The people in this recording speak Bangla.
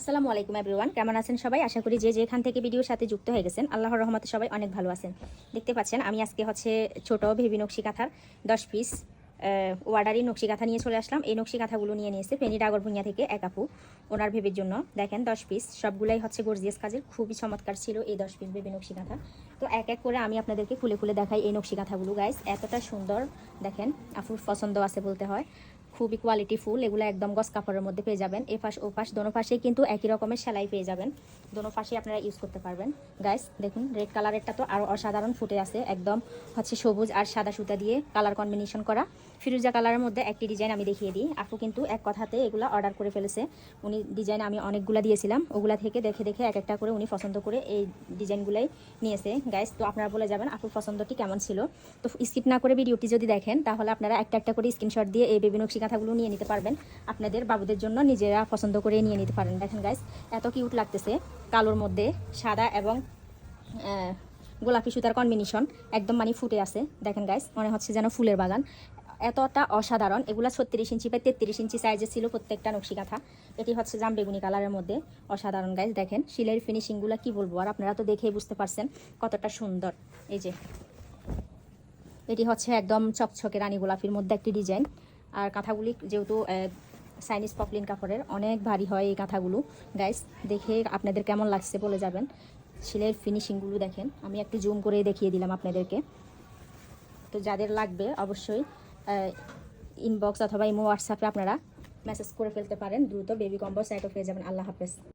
আসসালামু আলাইকুম এভরিওয়ান কেমন আছেন সবাই? আশা করি যে যেখান থেকে ভিডিওর সাথে যুক্ত হয়ে গেছেন, আল্লাহর রহমতে সবাই অনেক ভালো আছেন। দেখতে পাচ্ছেন, আমি আজকে হচ্ছে ছোট ভেবি নকশি কাঁথার দশ পিস ওয়ার্ডারি নকশি কাঁথা নিয়ে চলে আসলাম। এই নকশি কাঁথাগুলো নিয়ে নিয়েছে ফেনি ডাগর ভুঁইয়া থেকে এক আপু, ওনার ভেবির জন্য। দেখেন, দশ পিস সবগুলাই হচ্ছে গর্জিয়াস কাজের। খুবই চমৎকার ছিল এই দশ পিস ভেবি নকশি কাঁথা। তো এক এক করে আমি আপনাদেরকে খুলে খুলে দেখাই এই নকশি কাঁথাগুলো গাইস এতটা সুন্দর, দেখেন, আপুর পছন্দ আছে বলতে হয়। খুবই কোয়ালিটি ফুল, এগুলো একদম গস কাপড়ের মধ্যে পেয়ে যাবেন। এ পাশ ও পাশ, দোনো পাশেই কিন্তু একই রকমের সেলাই পেয়ে যাবেন। দোনো পাশেই আপনারা ইউজ করতে পারবেন। গাইস দেখুন রেড কালারেরটা তো আরও অসাধারণ ফুটে আছে। একদম হচ্ছে সবুজ আর সাদা সুতা দিয়ে কালার কম্বিনেশন করা। ফিরুজা কালারের মধ্যে একটি ডিজাইন আমি দেখিয়ে দিই। আপু কিন্তু এক কথাতে এগুলো অর্ডার করে ফেলেছে। উনি ডিজাইন আমি অনেকগুলা দিয়েছিলাম। ওগুলা থেকে দেখে দেখে এক একটা করে উনি পছন্দ করে এই ডিজাইনগুলাই নিয়েছে। গাইস তো আপনারা বলে যাবেন আপুর পছন্দটি কেমন ছিল। তো স্কিপ না করে ভিডিওটি যদি দেখেন, তাহলে আপনারা একটা একটা করে স্ক্রিনশট দিয়ে এই বেবি নকশি কাঁথাগুলো নিয়ে নিতে পারবেন। আপনাদের বাবুদের জন্য নিজেরা পছন্দ করে নিয়ে নিতে পারেন। দেখেন গাইস এত কিউট লাগতেছে। কালোর মধ্যে সাদা এবং গোলাপি সুতার কম্বিনেশন একদম মানে ফুটে আছে। দেখেন গাইস মনে হচ্ছে যেন ফুলের বাগান। এতটা অসাধারণ। এগুলা ছত্রিশ ইঞ্চি বা তেত্রিশ ইঞ্চি সাইজের ছিল প্রত্যেকটা নকশি কাঁথা এটি হচ্ছে জাম বেগুনি কালারের মধ্যে। অসাধারণ গাইস দেখেন। শিলের ফিনিশিংগুলো কি বলব? আর আপনারা তো দেখেই বুঝতে পারছেন কতটা সুন্দর। এই যে, এটি হচ্ছে একদম চকচকে রানী গোলাপির মধ্যে একটি ডিজাইন আর কাঁথাগুলি যেহেতু চাইনিজ পপলিন কাপড়ের, অনেক ভারী হয় এই কাঁথাগুলো। গাইস দেখে আপনাদের কেমন লাগছে বলে যাবেন। শিলের ফিনিশিংগুলো দেখেন। আমি একটু জুম করে দেখিয়ে দিলাম আপনাদেরকে। তো যাদের লাগবে, অবশ্যই ইনবক্স অথবা ইমো হোয়াটসঅ্যাপে আপনারা মেসেজ করে ফেলতে পারেন। দ্রুত বেবি কম্বো সাইটও পেয়ে যাবেন। আল্লাহ হাফেজ।